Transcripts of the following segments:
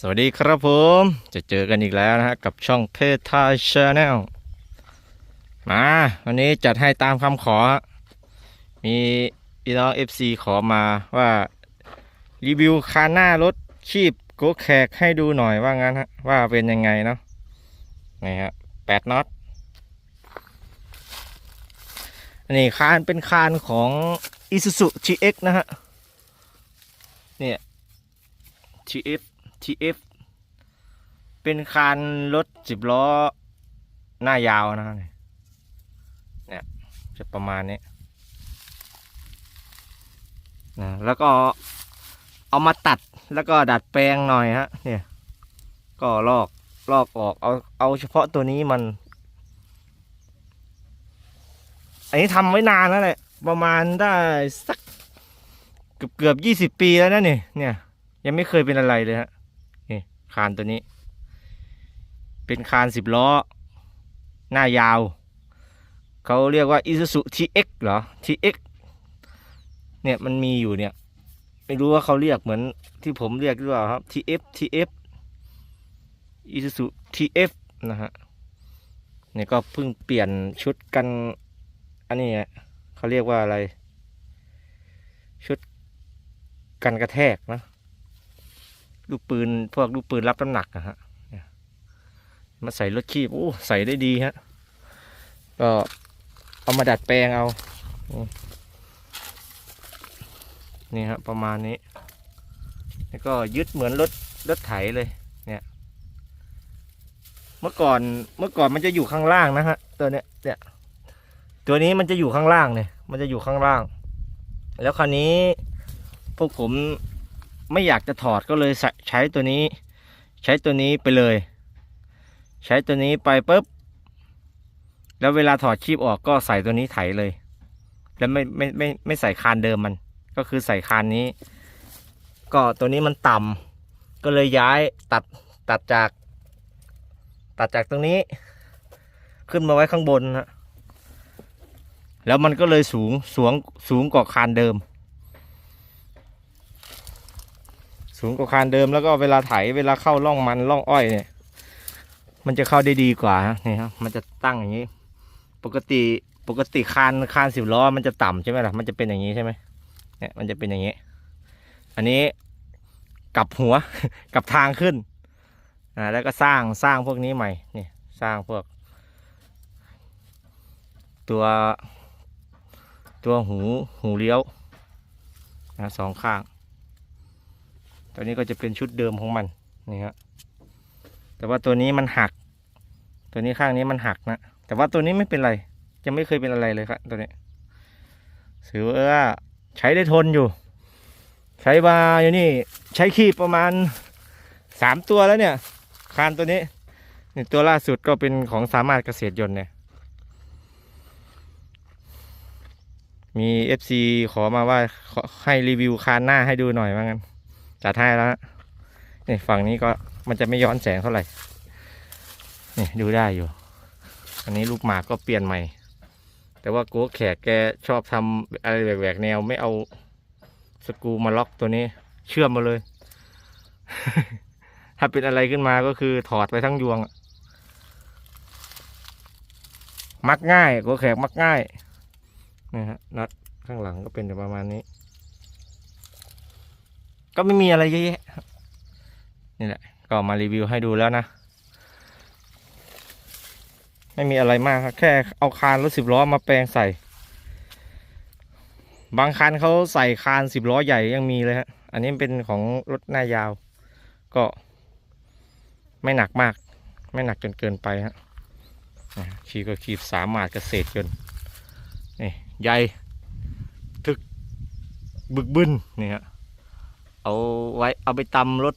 สวัสดีครับผม จะเจอกันอีกแล้วนะฮะกับช่องเพจทายชาแนลมาวันนี้จัดให้ตามคำขอ มีพี่น้อง FC ขอมาว่ารีวิวคานหน้ารถคีบโกแขกให้ดูหน่อยว่างั้นฮะว่าเป็นยังไงเนาะนี่ฮะแปดน็อตอันนี้คานเป็นคานของ Isuzu TX นะฮะเนี่ย TF TF เป็นคานรถสิบล้อหน้ายาวนะฮะเนี่ยจะประมาณนี้นะแล้วก็เอามาตัดแล้วก็ดัดแปลงหน่อยฮะเนี่ยก็ลอกลอกออกเอาเอาเฉพาะตัวนี้มัน อันนี้ทำไว้นานแล้วแหละประมาณได้สักเกือบเกือบยี่สิบปีแล้วนะเนี่ยเนี่ยยังไม่เคยเป็นอะไรเลยฮะ คานตัวนี้ เป็นคานสิบล้อ หน้ายาว เขาเรียกว่า Isuzu TX เหรอ TX เนี่ยมันมีอยู่เนี่ย ไม่รู้ว่าเขาเรียกเหมือนที่ผมเรียกหรือเปล่าครับ TF TF Isuzu TF นะฮะเนี่ยก็เพิ่งเปลี่ยนชุดกัน อันนี้ฮะเขาเรียกว่าอะไร ชุดกันกระแทกนะ ลูกปืนพวกลูกปืนรับน้ำหนักนะฮะเนี่ยมาใส่รถคีบโอ้ใส่ได้ดีฮะก็เอามาดัดแปลงเอา นี่ฮะประมาณนี้ แล้วก็ยึดเหมือนรถรถไถเลย เนี่ย เมื่อก่อนเมื่อก่อนมันจะอยู่ข้างล่างนะฮะตัวเนี้ยเนี่ยตัวนี้มันจะอยู่ข้างล่างเนี่ย มันจะอยู่ข้างล่าง แล้วคราวนี้พวกผม ไม่อยากจะถอดก็เลยใช้ตัวนี้ ใช้ตัวนี้ไปเลย ใช้ตัวนี้ไปปุ๊บแล้วเวลาถอดชีพออกก็ใส่ตัวนี้ไถเลย แล้วไม่ไม่ไม่ไม่ใส่คานเดิมมัน ก็คือใส่คานนี้ ก็ตัวนี้มันต่ำก็เลยย้ายตัดตัดจาก ตัดจากตรงนี้ ขึ้นมาไว้ข้างบนฮะแล้วมันก็เลยสูงสูงสูงกว่าคานเดิม สูงกว่าคานเดิมแล้วก็เวลาไถเวลาเข้าร่องมันร่องอ้อยเนี่ย มันจะเข้าได้ดีกว่านี่ครับมันจะตั้งอย่างนี้ ปกติปกติคานคานสิบล้อมันจะต่ำใช่ไหมล่ะมันจะเป็นอย่างนี้ใช่ไหมเนี่ยมันจะเป็นอย่างนี้ อันนี้กลับหัวกลับทางขึ้นอ่าแล้วก็สร้างสร้างพวกนี้ใหม่นี่สร้างพวก ตัว ตัวหูหูเลี้ยวนะสองข้าง ตัวนี้ก็จะเป็นชุดเดิมของมันนี่ครับแต่ว่าตัวนี้มันหัก ตัวนี้ข้างนี้มันหักนะแต่ว่าตัวนี้ไม่เป็นไร จะไม่เคยเป็นอะไรเลยครับตัวนี้ถือว่าใช้ได้ทนอยู่ ใช้มาอยู่นี่ ใช้ขีบประมาณสามตัวแล้วเนี่ย คานตัวนี้นี่ตัวล่าสุดก็เป็นของสามารถเกษตรยนต์เนี่ยมี FC ขอมาว่าให้รีวิวคานหน้าให้ดูหน่อยว่างั้น จัดให้แล้วนะนี่ฝั่งนี้ก็มันจะไม่ย้อนแสงเท่าไหร่นี่ดูได้อยู่ อันนี้ลูกหมากก็เปลี่ยนใหม่ แต่ว่าโก้แขกแกชอบทำอะไรแหวกๆแนวไม่เอาสกูมาล็อกตัวนี้ เชื่อมมาเลย ถ้าเป็นอะไรขึ้นมาก็คือถอดไปทั้งยวง มักง่ายโก้แขกมักง่ายนี่ฮะน็อตข้างหลังก็เป็นประมาณนี้ ก็ไม่มีอะไรเยอะแยะนี่แหละก็มารีวิวให้ดูแล้วนะ ไม่มีอะไรมากครับแค่เอาคานรถสิบล้อมาแปลงใส่ บางคันเขาใส่คานสิบล้อใหญ่ยังมีเลยฮะอันนี้เป็นของรถหน้ายาว ก็ ไม่หนักมาก ไม่หนักจนเกินไปฮะขีบก็ขีบสามารถเกษตรยนนี่ใหญ่ถึกบึกบึนนี่ฮะ เอาไว้เอาไปตำรถ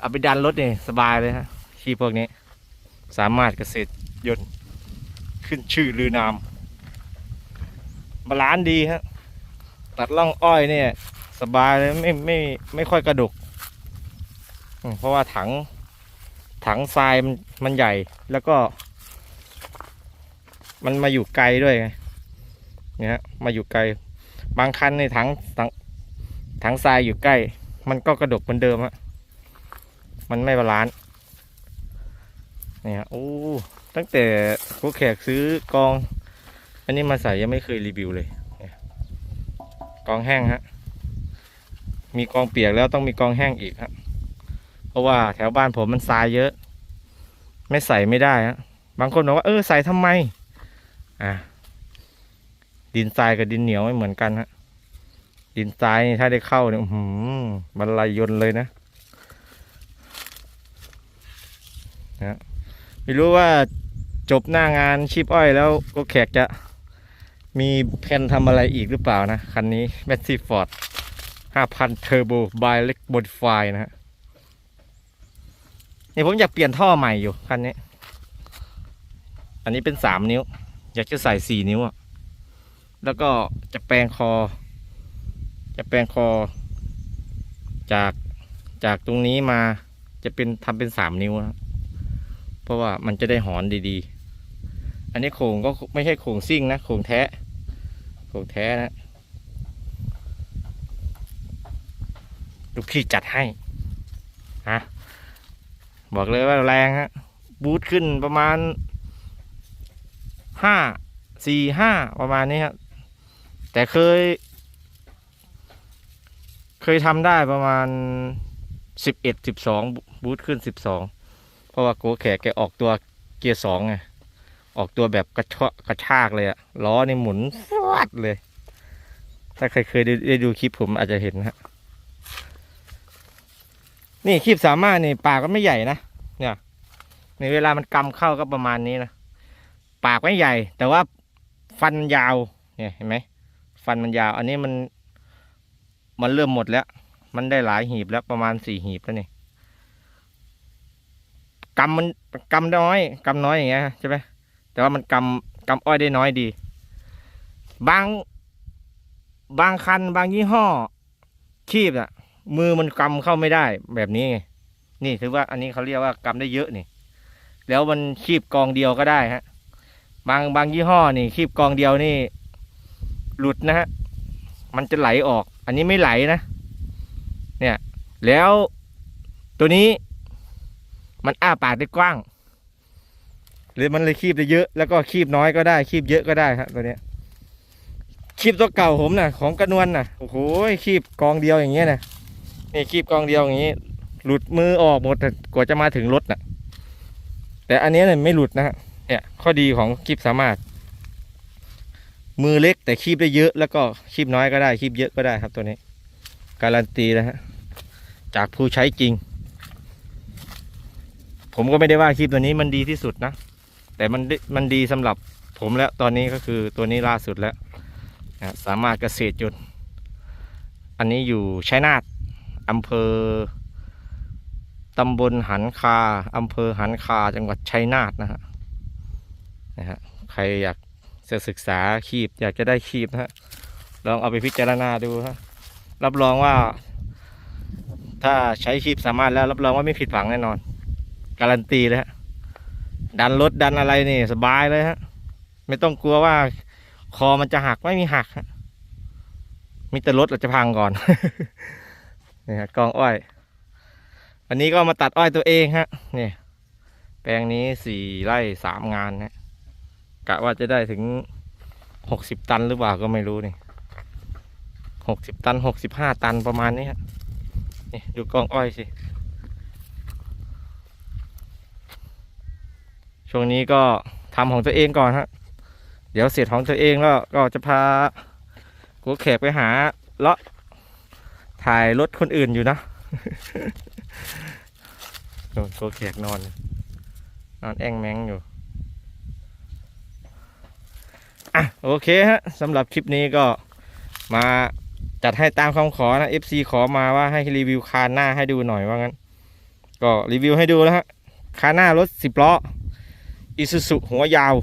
เอาไปดันรถนี่สบายเลยฮะขีพวกนี้ สามารถเกษตรยนต์ขึ้นชื่อลือนามบาลานซ์ดีฮะตัดล่องอ้อยเนี่ย สบายเลยไม่ไม่ไม่ค่อยกระดก เพราะว่าถังถังทรายมันมันใหญ่แล้วก็ มันมาอยู่ไกลด้วยไงเนี่ยมาอยู่ไกล บางคันในถังถัง ถังทรายอยู่ใกล้ มันก็กระดกเหมือนเดิมฮะมันไม่บาลานซ์เนี่ยโอ้ตั้งแต่ครูแขกซื้อกอง อันนี้มาใส่ยังไม่เคยรีวิวเลยนี่กองแห้งฮะมีกองเปียกแล้วต้องมีกองแห้งอีกฮะเพราะว่าแถวบ้านผมมันทรายเยอะ ไม่ใส่ไม่ได้ฮะบางคนบอกว่าเออใส่ทำไม อะ ดินทรายกับดินเหนียวไม่เหมือนกันฮะ ดินทรายนี่ถ้าได้เข้าเนี่ยหือบรรลัยยนเลยนะนะไม่รู้ว่าจบหน้างานชีพอ้อยแล้วก็แขกจะมีแผนทำอะไรอีกหรือเปล่านะ คันนี้แมสซี่ฟอร์ด5,000 Turbo by l e g Modify นะฮะนี่ผมอยากเปลี่ยนท่อใหม่อยู่ คันนี้ อันนี้เป็นสามนิ้ว อยากจะใส่สี่นิ้วอะแล้วก็จะแปลงคอ จะแปลงคอ จากจากตรงนี้มาจะเป็นทำเป็นสามนิ้วนะเพราะว่ามันจะได้หอนดีๆ อันนี้โครงก็ไม่ใช่โครงซิ่งนะโครงแท้โครงแท้นะลูกพี่จัดให้ฮะบอกเลยว่าแรงฮะบูทขึ้นประมาณห้าสี่ห้าประมาณนี้ครับแต่เคย ยทำได้ประมาณสิบเอ็ดสิบสองบูทขึ้นสิบสองเพราะว่าโกแขกแกออกตัวเกียร์สองไงออกตัวแบบกระชากระชากเลยอะล้อนี่หมุนฟวัดเลย ถ้าใครเคยได้ได้ดูคลิปผมอาจจะเห็นฮะนี่คลิปสามารถนี่ปากก็ไม่ใหญ่นะเนี่ยในเวลามันกำเข้าก็ประมาณนี้นะปากไม่ใหญ่ แต่ว่าฟันยาวเนี่ยเห็นไหมฟันมันยาว อันนี้มัน มันเริ่มหมดแล้ว มันได้หลายหีบแล้วประมาณสี่หีบแล้วนี่กำมันกำน้อยกำน้อยอย่างเงี้ยใช่ไหมแต่ว่ามันกำกำอ้อยได้น้อยดี บาง บางคัน บางยี่ห้อ คีบอะมือมันกำเข้าไม่ได้แบบนี้ไงนี่ถือว่าอันนี้เขาเรียกว่ากำได้เยอะนี่ แล้วมันคีบกองเดียวก็ได้ฮะ บางบางยี่ห้อนี่คีบกองเดียวนี่ หลุดนะฮะ มันจะไหลออก อันนี้ไม่ไหลนะ เนี่ย แล้วตัวนี้มันอ้าปากได้กว้าง หรือมันเลยคีบได้เยอะ แล้วก็คีบน้อยก็ได้ คีบเยอะก็ได้ครับตัวเนี้ยคีบตัวเก่าผมนะ่ะ ของกระนวลน่ะ โอ้โหคีบกองเดียวอย่างเงี้ยนะนี่คีบกองเดียวอย่างงี้ หลุดมือออกหมดกว่าจะมาถึงรถน่ะ แต่อันนี้เนี่ยไม่หลุดนะฮะเนี่ย ข้อดีของคีบสามารถ มือเล็กแต่คีบได้เยอะ แล้วก็คีบน้อยก็ได้คีบเยอะก็ได้ครับตัวนี้ การันตีนะฮะจากผู้ใช้จริง ผมก็ไม่ได้ว่าคีบตัวนี้มันดีที่สุดนะ แต่มันมันดีสำหรับผมแล้วตอนนี้ก็คือตัวนี้ล่าสุดแล้วนะสามารถเกษตรยนอันนี้อยู่ชัยนาทอำเภอตำบลหันคาอำเภอหันคาจังหวัดชัยนาทนะฮะนะฮะใครอยาก จะศึกษาคีบอยากจะได้คีบนะฮะลองเอาไปพิจารณาดูฮะรับรองว่า ถ้าใช้คีบสามารถแล้ว รับรองว่าไม่ผิดหวังแน่นอน การันตีเลยฮะดันรถดันอะไรนี่สบายเลยฮะ ไม่ต้องกลัวว่า คอมันจะหักไม่มีหักฮะมีแต่รถเราจะพังก่อนนี่ฮะกองอ้อย วันนี้ก็มาตัดอ้อยตัวเองฮะนี่แปลงนี้สี่ไร่สามงานนะ กะว่าจะได้ถึงหกสิบตันหรือเปล่าก็ไม่รู้นี่หกสิบตันหกสิบห้าตันประมาณนี้ฮะนี่ดูกองอ้อยสิ ช่วงนี้ก็ทำของตัวเองก่อนฮะ เดี๋ยวเสร็จของตัวเองแล้วก็จะพากูแขกไปหาเลาะถ่ายรถคนอื่นอยู่นะโดนโกแขกนอน นอนแองแมงอยู่ อะโอเคฮะสำหรับคลิปนี้ก็มาจัดให้ตามคำขอนะ FC ขอมาว่าให้รีวิวคานหน้าให้ดูหน่อยว่างั้น ก็รีวิวให้ดูแล้วฮะคานหน้ารถสิบล้ออิสุสุหัวยาว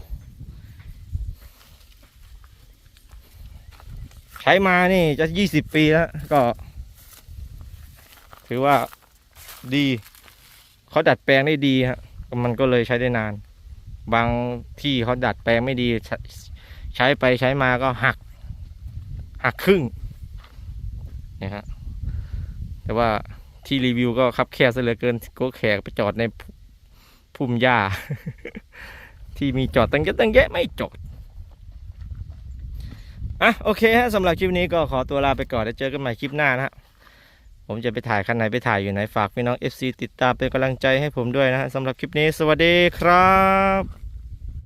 ใช้มานี่จะยี่สิบปีแล้วก็ ถือว่าดีเขาดัดแปลงได้ดีฮะมันก็เลยใช้ได้นาน บางที่เขาดัดแปลงไม่ดี ใช้ไปใช้มาก็หัก หักครึ่งเนี่ยฮะแต่ว่าที่รีวิวก็คับแคบซะเหลือเกินก็แขกไปจอดในพุ่มหญ้า ที่มีจอดตั้งเยอะตั้งแยะไม่จอดอะโอเคฮะสำหรับคลิปนี้ก็ขอตัวลาไปก่อนแล้วเจอกันใหม่คลิปหน้านะฮะผมจะไปถ่ายคันไหนไปถ่ายอยู่ไหนฝากพี่น้อง FC ติดตามเป็นกำลังใจให้ผมด้วยนะฮะสำหรับคลิปนี้สวัสดีครับ